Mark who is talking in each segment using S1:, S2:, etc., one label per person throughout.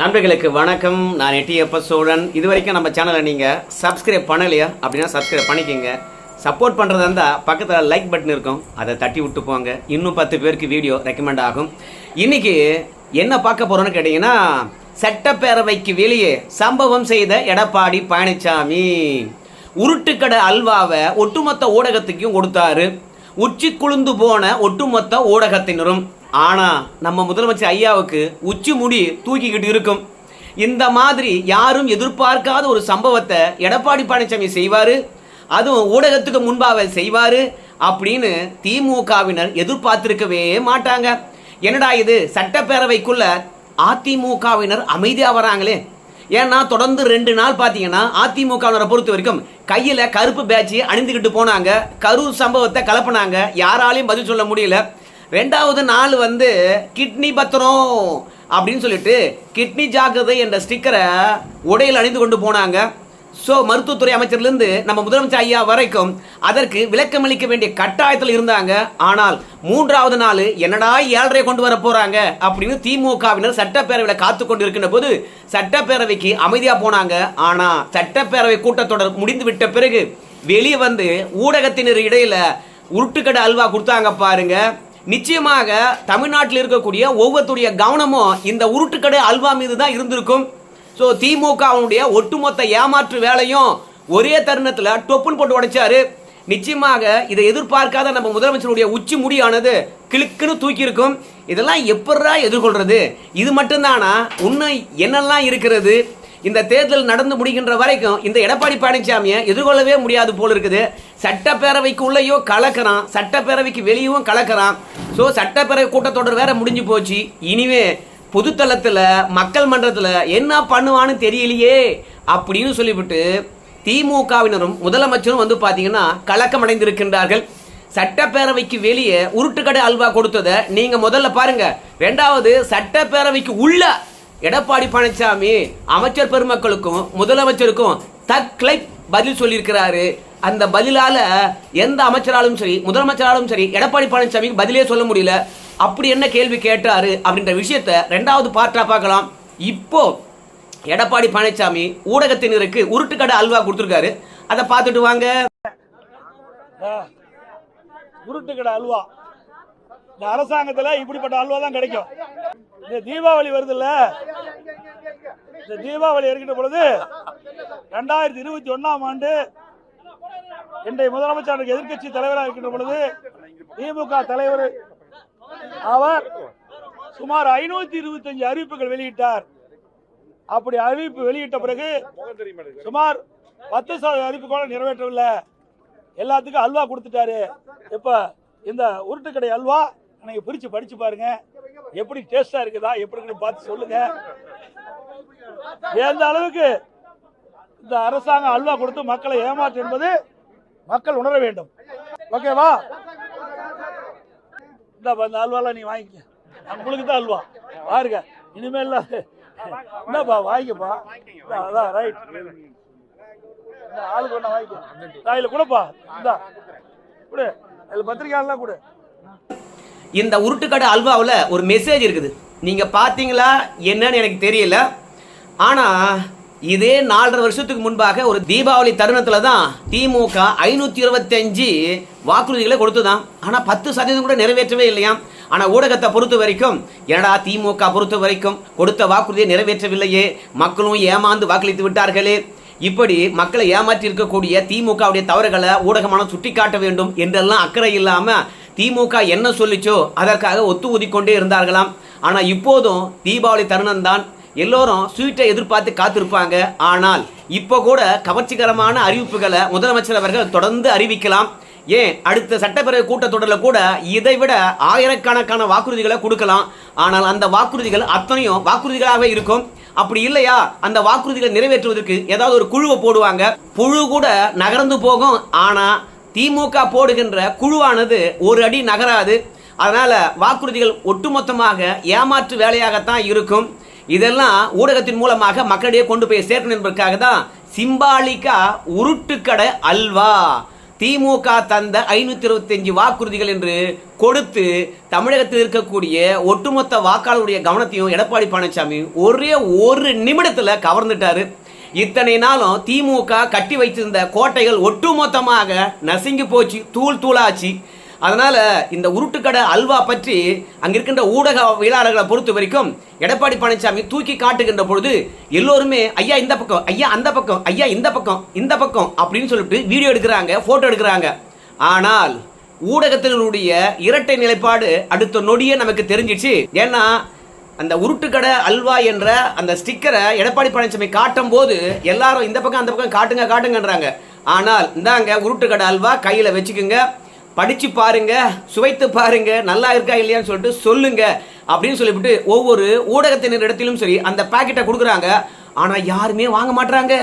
S1: நண்பர்களுக்கு வணக்கம். நான் எட்டியப்ப சோழன் இது வரைக்கும் நம்ம சேனலை நீங்கள் சப்ஸ்கிரைப் பண்ணலையா? அப்படின்னா சப்ஸ்கிரைப் பண்ணிக்கோங்க. சப்போர்ட் பண்ணுறதா இருந்தால் பக்கத்தில் லைக் பட்டன் இருக்கும். அதை தட்டி விட்டு போங்க. இன்னும் பத்து பேருக்கு வீடியோ ரெக்கமெண்ட் ஆகும். இன்னைக்கு என்ன பார்க்க போகிறோன்னு கேட்டிங்கன்னா சட்டப்பேரவைக்கு வெளியே சம்பவம் செய்த எடப்பாடி பழனிசாமி உருட்டுக்கடை அல்வாவை ஒட்டுமொத்த ஊடகத்துக்கும் கொடுத்தாரு. உச்சி குளுந்து போன ஒட்டுமொத்த ஊடகத்தினரும். ஆனா நம்ம முதலமைச்சர் ஐயாவுக்கு உச்சி முடி தூக்கிக்கிட்டு இருக்கும். இந்த மாதிரி யாரும் எதிர்பார்க்காத ஒரு சம்பவத்தை எடப்பாடி பழனிசாமி செய்வாரு அதுவும் ஊடகத்துக்கு முன்பாக செய்வாரு அப்படின்னு திமுகவினர் எதிர்பார்த்திருக்கவே மாட்டாங்க. என்னடா இது சட்டப்பேரவைக்குள்ள அதிமுகவினர் அமைதியா வராங்களே? ஏன்னா தொடர்ந்து ரெண்டு நாள் பார்த்தீங்கன்னா அதிமுகவினரை பொறுத்த வரைக்கும் கையில் கருப்பு பேட்சியை அணிந்துக்கிட்டு போனாங்க. கரூர் சம்பவத்தை கலப்புனாங்க. யாராலையும் பதில் சொல்ல முடியல. ரெண்டாவது நாள் வந்து கிட்னி பத்திரம் அப்படின்னு சொல்லிட்டு கிட்னி ஜாக்கிரதை என்ற ஸ்டிக்கரை உடையில் அணிந்து கொண்டு போனாங்க. ஸோ மருத்துவத்துறை அமைச்சர்லேருந்து நம்ம முதலமைச்சர் ஐயா வரைக்கும் அதற்கு விளக்கமளிக்க வேண்டிய கட்டாயத்தில் இருந்தாங்க. ஆனால் மூன்றாவது நாள் என்னடா ஏழரை கொண்டு வர போகிறாங்க அப்படின்னு திமுகவினர் சட்டப்பேரவையில் காத்து கொண்டு இருக்கின்ற போது சட்டப்பேரவைக்கு அமைதியாக போனாங்க. ஆனால் சட்டப்பேரவை கூட்டத்தொடர் முடிந்து விட்ட பிறகு வெளியே வந்து ஊடகத்தினர் இடையில உருட்டுக்கடை அல்வா கொடுத்தாங்க பாருங்கள் நிச்சயமாக தமிழ்நாட்டில் இருக்கக்கூடிய ஒவ்வொருத்தருடைய கவனமும் இந்த உருட்டுக்கடை அல்வா மீது தான் இருந்திருக்கும். ஸோ திமுக அவனுடைய ஒட்டுமொத்த ஏமாற்று வேலையும் ஒரே தருணத்தில் டொப்புன்னு போட்டு உடைச்சாரு. நிச்சயமாக இதை எதிர்பார்க்காத நம்ம முதலமைச்சருடைய உச்சி முடியானது கிளுக்குன்னு தூக்கி இருக்கும் இதெல்லாம் எப்படா எதிர்கொள்றது? இது மட்டும்தானா? இன்னும் என்னெல்லாம் இருக்கிறது? இந்த தேர்தல் நடந்து முடிகின்ற வரைக்கும் இந்த எடப்பாடி பழனிசாமியை எதிர்கொள்ளவே முடியாது போல இருக்குது. சட்டப்பேரவைக்கு உள்ளேயோ கலக்கிறான். சட்டப்பேரவைக்கு வெளியவும் கலக்கிறான். ஸோ சட்டப்பேரவை கூட்டத்தொடர் வேற முடிஞ்சு போச்சு. இனிமே பொதுத்தளத்தில் மக்கள் மன்றத்தில் என்ன பண்ணுவான்னு தெரியலையே அப்படின்னு சொல்லிவிட்டு திமுகவினரும் முதலமைச்சரும் வந்து பார்த்தீங்கன்னா கலக்கம் அடைந்திருக்கின்றார்கள் சட்டப்பேரவைக்கு வெளியே உருட்டுக்கடை அல்வா கொடுத்ததை நீங்கள் முதல்ல பாருங்க. ரெண்டாவது சட்டப்பேரவைக்கு உள்ள எடப்பாடி பழனிசாமி அமைச்சர் பெருமக்களுக்கும் முதலமைச்சருக்கும் தக்லை பதில் சொல்லியிருக்கிறாரு. அந்த பதிலால எந்த அமைச்சராலும் சரி முதலமைச்சராலும் சரி எடப்பாடி பழனிசாமிக்கு பதிலே சொல்ல முடியல. அப்படி என்ன கேள்வி கேட்டாரு அப்படின்ற விஷயத்த ரெண்டாவது பார்ட்டா பார்க்கலாம். இப்போ எடப்பாடி பழனிசாமி ஊடகத்தினருக்கு உருட்டுக்கடை அல்வா கொடுத்துருக்காரு. அதை பார்த்துட்டு வாங்க.
S2: உருட்டுக்கடை அல்வா. இந்த அரசாங்கத்துல இப்படிப்பட்ட அல்வா தான் கிடைக்கும். இந்த தீபாவளி வருதுல்ல? இந்த தீபாவளி இருக்கின்ற பொழுது ரெண்டாயிரத்தி இருபத்தி ஒன்னாம் ஆண்டு இன்றைய முதலமைச்சர் எதிர்க்கட்சி தலைவராக இருக்கின்ற பொழுது திமுக தலைவர் அவர் சுமார் ஐநூத்தி இருபத்தஞ்சு அறிவிப்புகள் வெளியிட்டார். அப்படி அறிவிப்பு வெளியிட்ட பிறகு சுமார் பத்து சதவீத அறிவிப்பு கூட நிறைவேற்றவில்லை. எல்லாத்துக்கும் அல்வா கொடுத்துட்டாரு. இப்ப இந்த உருட்டுக்கடை அல்வா நீங்கள் பிரிச்சு படிச்சு பாருங்க. எப்படி டேஸ்டா இருக்குதா எப்படி பார்த்து சொல்லுங்க. எந்த அளவுக்கு இந்த அரசாங்கம் அல்வா கொடுத்து மக்களை ஏமாற்று என்பது மக்கள் உணர வேண்டும். ஓகேவா இந்த இந்த அல்வாலாம் நீ வாங்கிக்க. உங்களுக்கு தான் அல்வா. பாருங்க இனிமேல் என்னப்பா வாங்கிக்கப்பா. அதான் ரைட் இந்த ஆளுக்கு ஒன்றா வாங்கிக்க. நான் கொடுப்பா. இந்தா கொடு. இதில் பத்திரிக்கையாளர்லாம் கொடு.
S1: இந்த உருட்டுக்கடை அல்வாவில் ஒரு மெசேஜ் இருக்குது. நீங்கள் பார்த்தீங்களா என்னன்னு எனக்கு தெரியல. ஆனால் இதே நாலரை வருஷத்துக்கு முன்பாக ஒரு தீபாவளி தருணத்தில் தான் திமுக ஐநூற்றி இருபத்தஞ்சு வாக்குறுதிகளை கொடுத்துதான். ஆனால் பத்து சதவீதம் கூட நிறைவேற்றவே இல்லையாம். ஆனால் ஊடகத்தை பொறுத்த வரைக்கும் என்னடா திமுக பொறுத்த வரைக்கும் கொடுத்த வாக்குறுதியை நிறைவேற்றவில்லையே? மக்களும் ஏமாந்து வாக்களித்து விட்டார்களே. இப்படி மக்களை ஏமாற்றி இருக்கக்கூடிய திமுகவுடைய தவறுகளை ஊடகமான சுட்டிக்காட்ட வேண்டும் என்றெல்லாம் அக்கறை இல்லாமல் திமுக என்ன சொல்லிச்சோ அதற்காக ஒத்து ஊதிக்கொண்டே இருந்தார்களாம். ஆனால் இப்போதும் தீபாவளி தருணம் தான் எல்லோரும் ஸ்வீட்டை எதிர்பார்த்து காத்திருப்பாங்க. ஆனால் இப்போ கூட கவர்ச்சிகரமான அறிவிப்புகளை முதலமைச்சர் அவர்கள் தொடர்ந்து அறிவிக்கலாம். ஏன்? அடுத்த சட்டப்பேரவை கூட்டத்தொடரில் கூட இதை விட ஆயிரக்கணக்கான வாக்குறுதிகளை கொடுக்கலாம். ஆனால் அந்த வாக்குறுதிகள் அத்தனையும் வாக்குறுதிகளாகவே இருக்கும். அப்படி இல்லையா? அந்த வாக்குறுதிகளை நிறைவேற்றுவதற்கு ஏதாவது ஒரு குழுவை போடுவாங்க. புழு கூட நகர்ந்து போகும். ஆனால் திமுக போடுகின்ற குழுவானது ஒரு அடி நகராது. அதனால் வாக்குறுதிகள் ஒட்டுமொத்தமாக ஏமாற்று வேலையாகத்தான் இருக்கும். இதெல்லாம் ஊடகத்தின் மூலமாக மக்களிடையே கொண்டு போய் சேர்க்கணும் என்பதற்காக தான் சிம்பாலிக்கா உருட்டுக்கடை அல்வா. திமுக தந்த ஐநூத்தி இருபத்தஞ்சு வாக்குறுதிகள் என்று கொடுத்து தமிழகத்தில் இருக்கக்கூடிய ஒட்டுமொத்த வாக்காளருடைய கவனத்தையும் எடப்பாடி பழனிசாமி ஒரே ஒரு நிமிடத்துல கவர்ந்துட்டாரு. இத்தனை நாளும் திமுக கட்டி வைத்திருந்த கோட்டைகள் ஒட்டுமொத்தமாக நசுங்கி போச்சு தூள் தூளாச்சு. அதனால இந்த உருட்டுக்கடை அல்வா பற்றி அங்கே இருக்கின்ற ஊடகவியலாளர்களை பொறுத்த வரைக்கும் எடப்பாடி பழனிசாமி தூக்கி காட்டுகின்ற பொழுது எல்லோருமே ஐயா இந்த பக்கம் ஐயா அந்த பக்கம் ஐயா இந்த பக்கம் இந்த பக்கம் அப்படின்னு சொல்லிட்டு வீடியோ எடுக்கிறாங்க போட்டோ எடுக்கிறாங்க. ஆனால் ஊடகத்தினுடைய இரட்டை நிலைப்பாடு அடுத்த நொடியே நமக்கு தெரிஞ்சிச்சு. ஏன்னா அந்த உருட்டுக்கடை அல்வா என்ற அந்த ஸ்டிக்கரை எடப்பாடி பழனிசாமி காட்டும் போது எல்லாரும் இந்த பக்கம் அந்த பக்கம் காட்டுங்க காட்டுங்கன்றாங்க. ஆனால் இந்தாங்க உருட்டுக்கடை அல்வா கையில் வச்சுக்கோங்க. படிச்சு பாருங்க சுவைத்து பாருங்க நல்லா இருக்கா இல்லையான்னு சொல்லிட்டு சொல்லுங்க அப்படின்னு சொல்லிவிட்டு ஒவ்வொரு ஊடகத்தினர் இடத்திலும் சரி அந்த பாக்கெட்டை கொடுக்குறாங்க. ஆனால் யாருமே வாங்க மாட்றாங்க.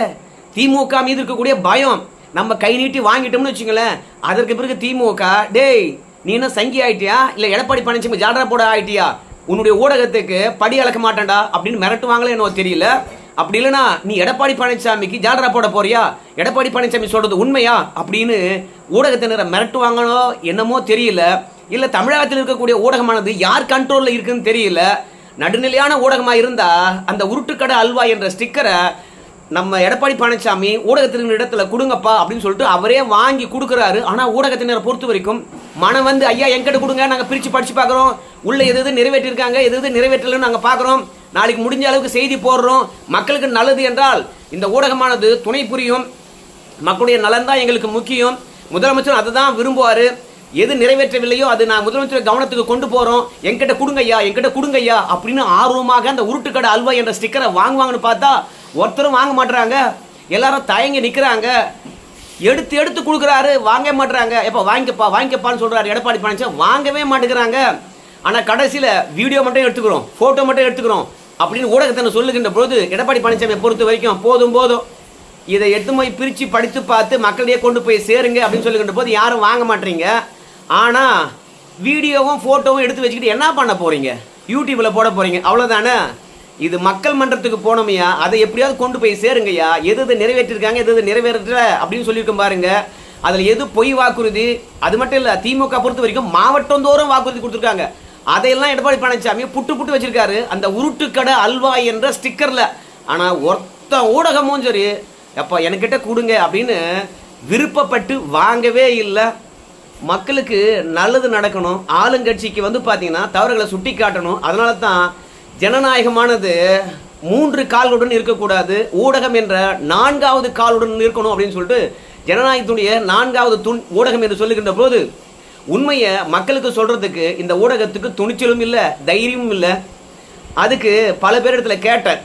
S1: திமுக மீது இருக்கக்கூடிய பயம். நம்ம கை நீட்டி வாங்கிட்டோம்னு வச்சுங்களேன். அதற்கு பிறகு திமுக டேய் நீ என்ன சங்கி ஆயிட்டியா? இல்லை எடப்பாடி பழனிசாமி ஜாடரா போட ஆயிட்டியா? உன்னுடைய ஊடகத்துக்கு படி அளக்க மாட்டேன்டா அப்படின்னு மிரட்டுவாங்களே என்னவோ தெரியல. அப்படி இல்லைன்னா நீ எடப்பாடி பழனிசாமிக்கு ஜாலரா போட போறியா? எடப்பாடி பழனிசாமி சொல்றது உண்மையா? அப்படின்னு ஊடகத்தினரை மிரட்டுவாங்களோ என்னமோ தெரியல. இல்ல தமிழகத்தில் இருக்கக்கூடிய ஊடகமானது யார் கண்ட்ரோல்ல இருக்குன்னு தெரியல. நடுநிலையான ஊடகமா இருந்தா அந்த உருட்டுக்கடை அல்வா என்ற ஸ்டிக்கரை நம்ம எடப்பாடி பழனிசாமி ஊடகத்தின் இடத்துல கொடுங்கப்பா அப்படின்னு சொல்லிட்டு அவரே வாங்கி கொடுக்குறாரு. ஆனா ஊடகத்தினரை பொறுத்த வரைக்கும் மனம் வந்து ஐயா எங்கிட்ட கொடுங்க நாங்கள் பிரித்து படித்து பார்க்குறோம். உள்ளே எது எது நிறைவேற்றிருக்காங்க எது எது நிறைவேற்றலன்னு நாங்கள் பார்க்குறோம். நாளைக்கு முடிஞ்ச அளவுக்கு செய்தி போடுறோம். மக்களுக்கு நல்லது என்றால் இந்த ஊடகமானது துணை புரியும். மக்களுடைய நலன் தான் எங்களுக்கு முக்கியம். முதலமைச்சர் அதை தான் விரும்புவார். எது நிறைவேற்றவில்லையோ அது நான் முதலமைச்சர் கவனத்துக்கு கொண்டு போகிறோம் என்கிட்ட கொடுங்கய்யா என்கிட்ட கொடுங்கய்யா அப்படின்னு ஆர்வமாக அந்த உருட்டுக்கடை அல்வா என்ற ஸ்டிக்கரை வாங்குவாங்கன்னு பார்த்தா ஒருத்தரும் வாங்க மாட்டுறாங்க எல்லாரும் தயங்கி நிற்கிறாங்க எடுத்து எடுத்து கொடுக்குறாரு வாங்க மாட்டுறாங்க எப்போ வாங்கிக்கப்பா வாங்கிக்கப்பான்னு சொல்கிறாரு எடப்பாடி பழனிசாமி வாங்கவே மாட்டேங்கிறாங்க. ஆனால் கடைசியில் வீடியோ மட்டும் எடுத்துக்கிறோம் ஃபோட்டோ மட்டும் எடுத்துக்கிறோம் அப்படின்னு ஊடகத்தை சொல்லுகின்ற பொழுது எடப்பாடி பழனிசாமியை பொறுத்த வரைக்கும் போதும் போதும். இதை எடுத்து போய் பிரித்து படித்து பார்த்து மக்களிடையே கொண்டு போய் சேருங்க அப்படின்னு சொல்லுகின்ற போது யாரும் வாங்க மாட்டீங்க ஆனால் வீடியோவும் ஃபோட்டோவும் எடுத்து வச்சுக்கிட்டு என்ன பண்ண போகிறீங்க யூடியூப்பில் போட போகிறீங்க அவ்வளோதானே இது மக்கள் மன்றத்துக்கு போனோமையா? அதை எப்படியாவது கொண்டு போய் சேருங்கய்யா. எது எது நிறைவேற்றிருக்காங்க எது எது நிறைவேறல அப்படின்னு சொல்லியிருக்கோம் பாருங்க. அதில் எது பொய் வாக்குறுதி? அது மட்டும் இல்லை திமுக பொறுத்த வரைக்கும் மாவட்டந்தோறும் வாக்குறுதி கொடுத்துருக்காங்க. அதையெல்லாம் எடப்பாடி பழனிசாமி புட்டு புட்டு வச்சிருக்காரு. அந்த உருட்டுக்கடை அல்வா என்ற ஸ்டிக்கரில். ஆனால் ஒருத்த ஊடகமும் சரி எப்போ என்கிட்ட கொடுங்க அப்படின்னு விருப்பப்பட்டு வாங்கவே இல்லை. மக்களுக்கு நல்லது நடக்கணும். ஆளுங்கட்சிக்கு வந்து பார்த்தீங்கன்னா தவறுகளை சுட்டி காட்டணும் அதனால தான் ஜனநாயகமானது மூன்று கால்களுடன் இருக்கக்கூடாது. ஊடகம் என்ற நான்காவது காலுடன் இருக்கணும் அப்படின்னு சொல்லிட்டு ஜனநாயகத்துடைய நான்காவது துண் ஊடகம் என்று சொல்லுகின்ற போது உண்மையை மக்களுக்கு சொல்றதுக்கு இந்த ஊடகத்துக்கு துணிச்சலும் இல்லை தைரியமும் இல்லை. அதுக்கு பல பேர் இடத்துல கேட்டேன்.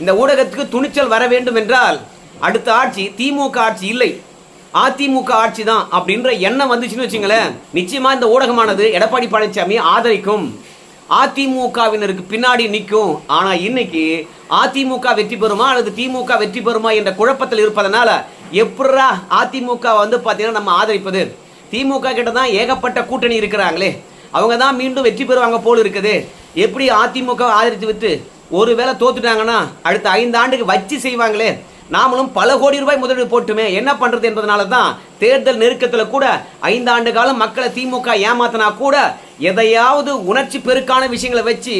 S1: இந்த ஊடகத்துக்கு துணிச்சல் வர வேண்டும் என்றால் அடுத்த ஆட்சி திமுக ஆட்சி இல்லை. அதிமுக ஆட்சி தான் அப்படின்ற எண்ணம் வந்துச்சுன்னு வச்சுங்களேன். நிச்சயமா இந்த ஊடகமானது எடப்பாடி பழனிசாமி ஆதரிக்கும். அதிமுகவினருக்கு பின்னாடி நிற்கும். ஆனால் இன்னைக்கு அதிமுக வெற்றி பெறுமா அல்லது திமுக வெற்றி பெறுமா என்ற குழப்பத்தில் இருப்பதனால எப்படா அதிமுக வந்து பார்த்தீங்கன்னா நம்ம ஆதரிப்பது? திமுக கிட்ட தான் ஏகப்பட்ட கூட்டணி இருக்கிறாங்களே. அவங்க தான் மீண்டும் வெற்றி பெறுவாங்க போல் இருக்குது. எப்படி அதிமுக ஆதரித்து விட்டு ஒருவேளை தோத்துட்டாங்கன்னா அடுத்த ஐந்து ஆண்டுக்கு வச்சு செய்வாங்களே? நாமளும் பல கோடி ரூபாய் முதலீடு போட்டுமே என்ன பண்றது என்பதனால தான் தேர்தல் நெருக்கத்தில் கூட ஐந்து ஆண்டு காலம் மக்களை திமுக ஏமாத்தினா கூட எதையாவது உணர்ச்சி பெருக்கான விஷயங்களை வச்சு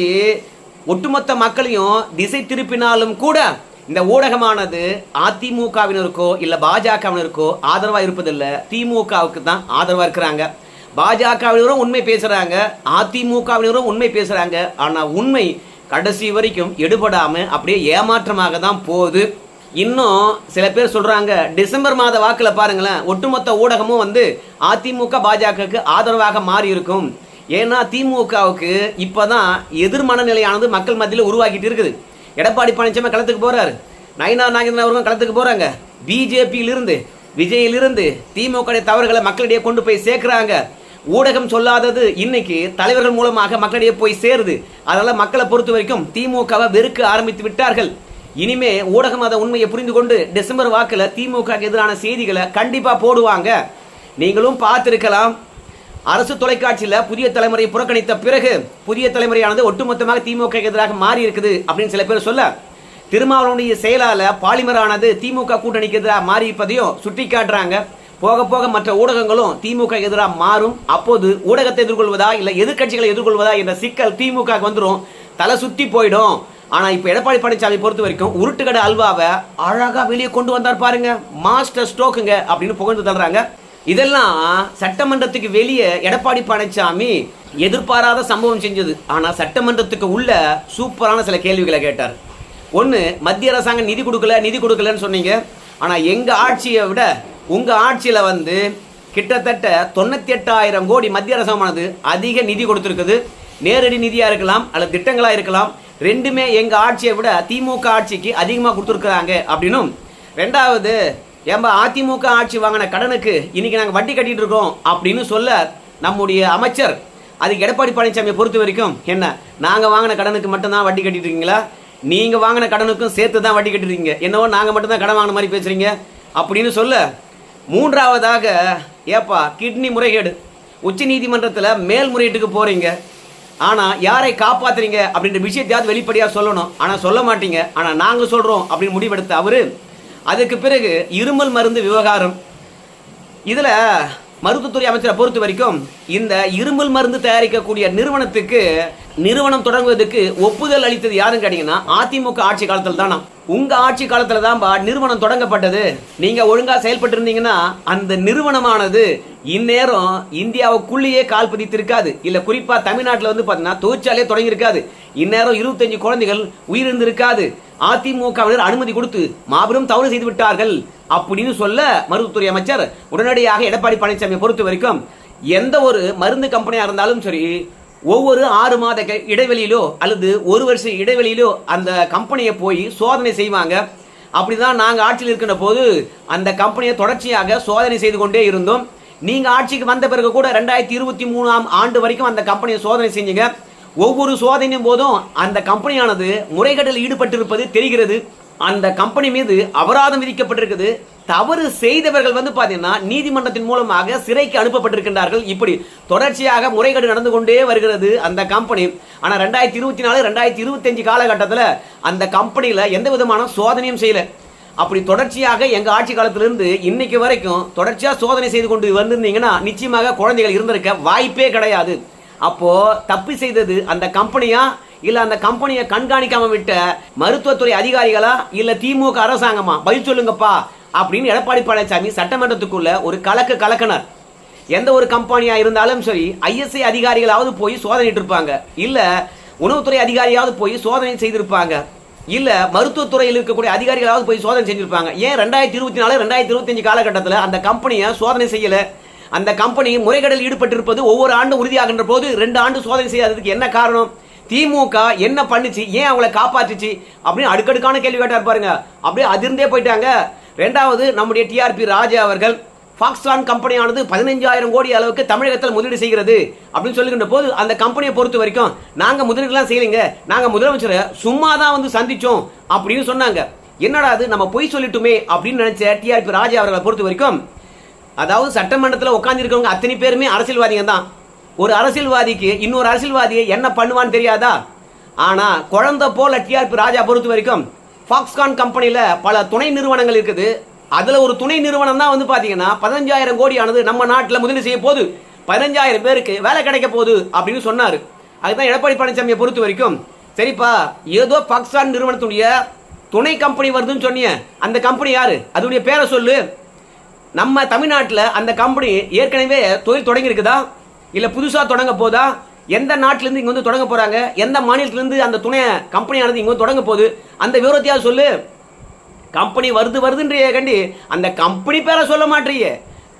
S1: ஒட்டுமொத்த மக்களையும் திசை திருப்பினாலும் கூட இந்த ஊடகமானது அதிமுகவினருக்கோ இல்லை பாஜகவினருக்கோ ஆதரவாக இருப்பதில்லை. திமுகவுக்கு தான் ஆதரவாக இருக்கிறாங்க. பாஜகவினரும் உண்மை பேசுகிறாங்க அதிமுகவினரும் உண்மை பேசுகிறாங்க ஆனால் உண்மை கடைசி வரைக்கும் எடுபடாமல் அப்படியே ஏமாற்றமாக தான் போகுது. இன்னும் சில பேர் சொல்றாங்க டிசம்பர் மாத வாக்குல பாருங்களேன் ஒட்டுமொத்த ஊடகமும் வந்து அதிமுக பாஜகவுக்கு ஆதரவாக மாறி இருக்கும் ஏன்னா திமுகவுக்கு இப்பதான் எதிர் மனநிலையானது மக்கள் மத்தியில் உருவாக்கிட்டு இருக்குது. எடப்பாடி பழனிசாமி களத்துக்கு போறாரு. நயினார் நாகேந்திரன் அவர்களும் களத்துக்கு போறாங்க. பிஜேபியிலிருந்து விஜயிலிருந்து திமுக தவறுகளை மக்களிடையே கொண்டு போய் சேர்க்கிறாங்க. ஊடகம் சொல்லாதது இன்னைக்கு தலைவர்கள் மூலமாக மக்களிடையே போய் சேருது. அதனால மக்களை பொறுத்த வரைக்கும் திமுகவை வெறுக்க ஆரம்பித்து விட்டார்கள். இனிமே ஊடகம் அதை உண்மையை புரிந்து கொண்டு டிசம்பர் வாக்கில் திமுக எதிரான செய்திகளை கண்டிப்பாக போடுவாங்க. நீங்களும் பார்த்துருக்கலாம். அரசு தொலைக்காட்சியில் புதிய தலைமுறை புறக்கணித்த பிறகு புதிய தலைமுறையானது ஒட்டுமொத்தமாக திமுக எதிராக மாறி இருக்குது அப்படின்னு சில பேர் சொல்ல திருமாவளவனுடைய செயலால பாலிமரானது திமுக கூட்டணிக்கு எதிராக மாறி இருப்பதையும் சுட்டி காட்டுறாங்க. போக போக மற்ற ஊடகங்களும் திமுக எதிராக மாறும். அப்போது ஊடகத்தை எதிர்கொள்வதா இல்லை எதிர்க்கட்சிகளை எதிர்கொள்வதா என்ற சிக்கல் திமுக வந்துடும் தலை சுத்தி போயிடும். ஆனா இப்ப எடப்பாடி பழனிசாமி பொறுத்த வரைக்கும் உருட்டுக்கடை அல்வாவை அழகா வெளியே கொண்டு வந்தார் பாருங்க. மாஸ்டர் ஸ்ட்ரோக்குங்க அப்படின்னு புகழ்ந்து தள்ளுறாங்க. இதெல்லாம் சட்டமன்றத்துக்கு வெளியே எடப்பாடி பழனிசாமி எதிர்பாராத சம்பவம் செஞ்சது. ஆனா சட்டமன்றத்துக்கு உள்ள சூப்பரான சில கேள்விகளை கேட்டார். ஒன்று மத்திய அரசாங்கம் நிதி கொடுக்கல நிதி கொடுக்கலன்னு சொன்னீங்க. ஆனால் எங்கள் ஆட்சியை விட உங்கள் ஆட்சியில் வந்து கிட்டத்தட்ட தொண்ணூற்றி எட்டாயிரம் கோடி மத்திய அரசாங்கமானது அதிக நிதி கொடுத்துருக்குது. நேரடி நிதியாக இருக்கலாம் அல்லது திட்டங்களாக இருக்கலாம். ரெண்டுமே எங்கள் ஆட்சியை விட திமுக ஆட்சிக்கு அதிகமாக கொடுத்துருக்குறாங்க அப்படின்னும். ரெண்டாவது ஏம்பா அதிமுக ஆட்சி வாங்கின கடனுக்கு இன்னைக்கு நாங்கள் வட்டி கட்டிட்டு இருக்கோம் அப்படின்னு சொல்ல நம்முடைய அமைச்சர் அதுக்கு எடப்பாடி பழனிசாமியை பொறுத்த வரைக்கும் என்ன நாங்கள் வாங்கின கடனுக்கு மட்டும்தான் வட்டி கட்டிட்டு இருக்கீங்களா? நீங்கள் வாங்கின கடனுக்கும் சேர்த்து தான் வட்டி கட்டிருக்கீங்க என்னவோ நாங்கள் மட்டும்தான் கடன் வாங்கின மாதிரி பேசுகிறீங்க அப்படின்னு சொல்ல மூன்றாவதாக ஏப்பா கிட்னி முறைகேடு. உச்ச நீதிமன்றத்தில் மேல்முறையீட்டுக்கு போகிறீங்க ஆனால் யாரை காப்பாத்துறீங்க அப்படின்ற விஷயத்தையாவது வெளிப்படையாக சொல்லணும். ஆனால் சொல்ல மாட்டீங்க. ஆனால் நாங்கள் சொல்கிறோம் அப்படின்னு முடிவெடுத்த அவர். அதுக்கு பிறகு இருமல் மருந்து விவகாரம். இதில் மருத்துவத்துறை அமைச்சரை பொறுத்த வரைக்கும் இந்த இருமல் மருந்து தயாரிக்கக்கூடிய நிறுவனத்துக்கு நிறுவனம் தொடங்குவதற்கு ஒப்புதல் அளித்தது யாருன்னு கேட்டீங்கன்னா அதிமுக ஆட்சி காலத்தில் தான். உங்க ஆட்சி காலத்துல தான்பா நிறுவனம் தொடங்கப்பட்டது. நீங்க ஒழுங்கா செயல்பட்டு இருந்தீங்கன்னா அந்த நிறுவனமானது இந்நேரம் இந்தியாவுக்குள்ளேயே கால் பதித்திருக்காது. இல்ல குறிப்பா தமிழ்நாட்டில் வந்து பாத்தீங்கன்னா தொழிற்சாலையே தொடங்கி இருக்காது இந்நேரம் இருபத்தஞ்சு குழந்தைகள் உயிரிழந்திருக்காது. அதிமுகவினர் அனுமதி கொடுத்து மாபெரும் தவறு செய்து விட்டார்கள் அப்படின்னு சொல்ல மருத்துவத்துறை அமைச்சர் உடனடியாக எடப்பாடி பழனிசாமியை பொறுத்த வரைக்கும் எந்த ஒரு மருந்து கம்பெனியா இருந்தாலும் சரி ஒவ்வொரு ஆறு மாத இடைவெளியிலோ அல்லது ஒரு வருஷ இடைவெளியிலோ அந்த கம்பெனியை போய் சோதனை செய்வாங்க. அப்படிதான் நாங்கள் ஆட்சியில் இருக்கின்ற போது அந்த கம்பெனியை தொடர்ச்சியாக சோதனை செய்து கொண்டே இருந்தோம். நீங்கள் ஆட்சிக்கு வந்த பிறகு கூட ரெண்டாயிரத்தி இருபத்தி மூணாம் ஆண்டு வரைக்கும் அந்த கம்பெனியை சோதனை செஞ்சீங்க. ஒவ்வொரு சோதனையும் போதும் அந்த கம்பெனியானது முறைகேட்டில் ஈடுபட்டிருப்பது தெரிகிறது. அந்த கம்பெனி மீது அபராதம் விதிக்கப்பட்டிருக்குது. தவறு செய்தவர்கள் வந்து பார்த்தீங்கன்னா நீதிமன்றத்தின் மூலமாக சிறைக்கு அனுப்பப்பட்டிருக்கின்றார்கள். இப்படி தொடர்ச்சியாக முறைகேடு நடந்து கொண்டே வருகிறது அந்த கம்பெனி ஆனால் ரெண்டாயிரத்தி இருபத்தி நாலு ரெண்டாயிரத்தி இருபத்தஞ்சு காலகட்டத்தில் அந்த கம்பெனியில எந்த விதமான சோதனையும் செய்யல. அப்படி தொடர்ச்சியாக எங்க ஆட்சி காலத்திலிருந்து இன்னைக்கு வரைக்கும் தொடர்ச்சியா சோதனை செய்து கொண்டு வந்திருந்தீங்கன்னா நிச்சயமாக குழந்தைகள் இருந்திருக்க வாய்ப்பே கிடையாது. அப்போ தப்பு செய்தது அந்த கம்பெனியா இல்லை அந்த கம்பெனியை கண்காணிக்காம விட்ட மருத்துவத்துறை அதிகாரிகளா? இல்ல திமுக அரசாங்கமா? பதில் சொல்லுங்கப்பா. அப்படின்னு எடப்பாடி பழனிசாமி சட்டமன்றத்துக்குள்ள ஒரு கலக்க கலக்கினார். எந்த ஒரு கம்பெனியா இருந்தாலும் சரி ஐஎஸ்ஐ அதிகாரிகளாவது போய் சோதனைட்டு இருப்பாங்க. இல்ல உணவுத்துறை அதிகாரியாவது போய் சோதனை செய்திருப்பாங்க. இல்ல மருத்துவத்துறையில் இருக்கக்கூடிய அதிகாரிகளாவது போய் சோதனை செஞ்சிருப்பாங்க. ஏன் ரெண்டாயிரத்தி இருபத்தி நாலு ரெண்டாயிரத்தி இருபத்தஞ்சு காலகட்டத்தில் அந்த கம்பெனியை சோதனை செய்யல? அந்த கம்பெனி முறைகேடில் ஈடுபட்டிருப்பது ஒவ்வொரு ஆண்டும் உறுதியாகின்ற போது ரெண்டு ஆண்டு சோதனை செய்யாததுக்கு என்ன காரணம்? திமுக என்ன பண்ணுச்சு? ஏன் அவங்கள காப்பாற்றுச்சு அப்படின்னு அடுக்கடுக்கான கேள்வி கேட்டார் பாருங்க. அப்படியே அதிர்ந்தே போயிட்டாங்க. ரெண்டாவது நம்முடைய டிஆர்பி ராஜா அவர்கள் ஃபாக்ஸ்கான் கம்பெனியானது பதினஞ்சாயிரம் கோடி அளவுக்கு தமிழகத்தில் முதலீடு செய்கிறது அப்படின்னு சொல்லுகின்ற போது அந்த கம்பெனியை பொறுத்த வரைக்கும் நாங்கள் முதலீடுலாம் செய்யலைங்க. நாங்கள் முதலமைச்சரை சும்மா தான் வந்து சந்தித்தோம் அப்படின்னு சொன்னாங்க. என்னடா அது? நம்ம பொய் சொல்லிட்டுமே அப்படின்னு நினைச்ச டிஆர்பி ராஜா அவர்களை பொறுத்த வரைக்கும் அதாவது சட்டமன்றத்தில் உட்காந்துருக்கவங்க அத்தனை பேருமே அரசியல்வாதிங்க தான். ஒரு அரசியல்வாதிக்கு இன்னொரு அரசியல்வாதியை என்ன பண்ணுவான்னு தெரியாதா? ஆனால் குழந்தை போல டிஆர்பி ராஜா பொறுத்த வரைக்கும் ஃபாக்ஸ்கான் கம்பெனியில் பல துணை நிறுவனங்கள் இருக்குது. அதில் ஒரு துணை நிறுவனம் தான் வந்து பார்த்தீங்கன்னா பதினஞ்சாயிரம் கோடியானது நம்ம நாட்டில் முதலீடு செய்ய போகுது. பதினஞ்சாயிரம் பேருக்கு வேலை கிடைக்க போகுது அப்படின்னு சொன்னார். அதுதான் எடப்பாடி பழனிசாமியை பொறுத்த வரைக்கும் சரிப்பா ஏதோ பாக்ஸ்கான் நிறுவனத்துடைய துணை கம்பெனி வருதுன்னு சொன்னீங்க அந்த கம்பெனி யார்? அதனுடைய பேரை சொல்லு. நம்ம தமிழ்நாட்டில் அந்த கம்பெனி ஏற்கனவே தொழில் தொடங்கியிருக்குதா? இல்லை புதுசாக தொடங்க போதா? எந்த நாட்டிலேருந்து இங்கே வந்து தொடங்க போகிறாங்க எந்த மாநிலத்திலேருந்து அந்த துணை கம்பெனியானது இங்கே வந்து தொடங்க போகுது? அந்த விவரத்தையாவது சொல்லு. கம்பெனி வருது வருதுன்றிய கண்டி. அந்த கம்பெனி பேரை சொல்ல மாட்டீங்க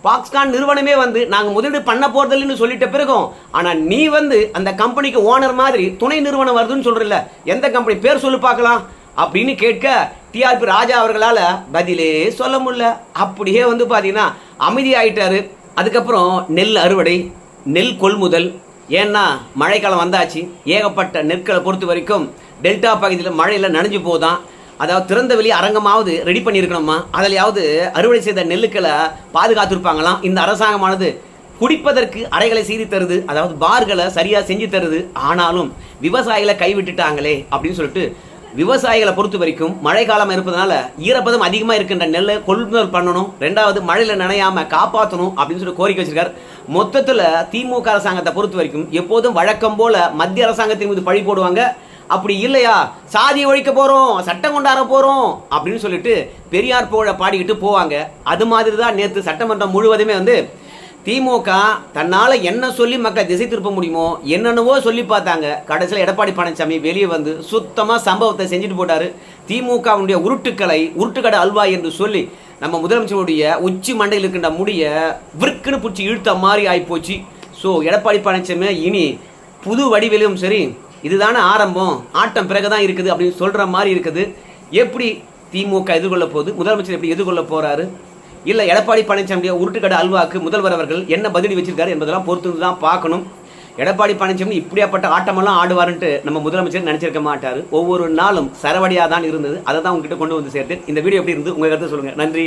S1: பாக்ஸ்கான் நிறுவனமே வந்து நாங்கள் முதலீடு பண்ண போகிறதில்லன்னு சொல்லிட்ட பிறகும் ஆனால் நீ வந்து அந்த கம்பெனிக்கு ஓனர் மாதிரி துணை நிறுவனம் வருதுன்னு சொல்கிறல்ல எந்த கம்பெனி? பேர் சொல்லி பார்க்கலாம். அப்படின்னு கேட்க டிஆர்பி ராஜா அவர்களால் பதிலே சொல்ல முடியல. அப்படியே வந்து பார்த்தீங்கன்னா அமைதி ஆயிட்டாரு அதுக்கப்புறம் நெல் அறுவடை நெல் கொள்முதல் ஏன்னா மழைக்காலம் வந்தாச்சு. ஏகப்பட்ட நெற்களை பொறுத்த வரைக்கும் டெல்டா பகுதியில் மழையில் நனைஞ்சு போதான் அதாவது திறந்த வெளி அரங்கமாவது ரெடி பண்ணியிருக்கணுமா? அதிலையாவது அறுவடை செய்த நெல்லுக்களை பாதுகாத்துருப்பாங்களாம் இந்த அரசாங்கமானது குடிப்பதற்கு அறைகளை செய்து தருது. அதாவது பார்களை சரியாக செஞ்சு தருது. ஆனாலும் விவசாயிகளை கைவிட்டுட்டாங்களே அப்படின்னு சொல்லிட்டு விவசாயிகளை பொறுத்த வரைக்கும் மழை காலம் இருப்பதனால ஈரப்பதம் அதிகமாக இருக்கின்ற நெல்லை கொள்முதல் பண்ணணும். ரெண்டாவது மழையில் நனையாம காப்பாற்றணும் அப்படின்னு சொல்லி கோரிக்கை வச்சிருக்கார். மொத்தத்தில் திமுக அரசாங்கத்தை பொறுத்த வரைக்கும் எப்போதும் வழக்கம் போல மத்திய அரசாங்கத்தின் மீது பழி போடுவாங்க. அப்படி இல்லையா? சாதியை ஒழிக்க போறோம் சட்டம் கொண்டாட போறோம் அப்படின்னு சொல்லிட்டு பெரியார் புகழ பாடிக்கிட்டு போவாங்க. அது மாதிரி தான் நேற்று சட்டமன்றம் முழுவதுமே வந்து திமுக தன்னால் என்ன சொல்லி மக்களை திசை திருப்ப முடியுமோ என்னென்னவோ சொல்லி பார்த்தாங்க. கடைசியில் எடப்பாடி பழனிசாமி வெளியே வந்து சுத்தமாக சம்பவத்தை செஞ்சுட்டு போட்டார். திமுகவுடைய உருட்டுக்களை உருட்டுக்கடை அல்வா என்று சொல்லி நம்ம முதலமைச்சருடைய உச்சி மண்டையில் இருக்கின்ற முடிய விற்குன்னு பிடிச்சி இழுத்த மாதிரி ஆகிப்போச்சு ஸோ எடப்பாடி பழனிசாமி இனி புது வடிவிலும் சரி இதுதானே ஆரம்பம் ஆட்டம் பிறகுதான் இருக்குது அப்படின்னு சொல்கிற மாதிரி இருக்குது. எப்படி திமுக எதிர்கொள்ள போகுது? முதலமைச்சர் எப்படி எதிர்கொள்ள போகிறாரு இல்ல எடப்பாடி பழனிசாமியுடைய உருட்டுக்கடை அல்வாக்கு முதல்வர் அவர்கள் என்ன பதிலடி வச்சிருக்காரு என்பதெல்லாம் பொறுத்து தான் பார்க்கணும். எடப்பாடி பழனிசாமி இப்படியாப்பட்ட ஆட்டமெல்லாம் ஆடுவாருன்ட்டு நம்ம முதலமைச்சர் நினைச்சிருக்க மாட்டாரு. ஒவ்வொரு நாளும் சரவடியா தான் இருந்தது. அதை தான் உங்ககிட்ட கொண்டு வந்து சேர்த்து இந்த வீடியோ எப்படி இருந்து உங்க கருத்து சொல்லுங்க. நன்றி.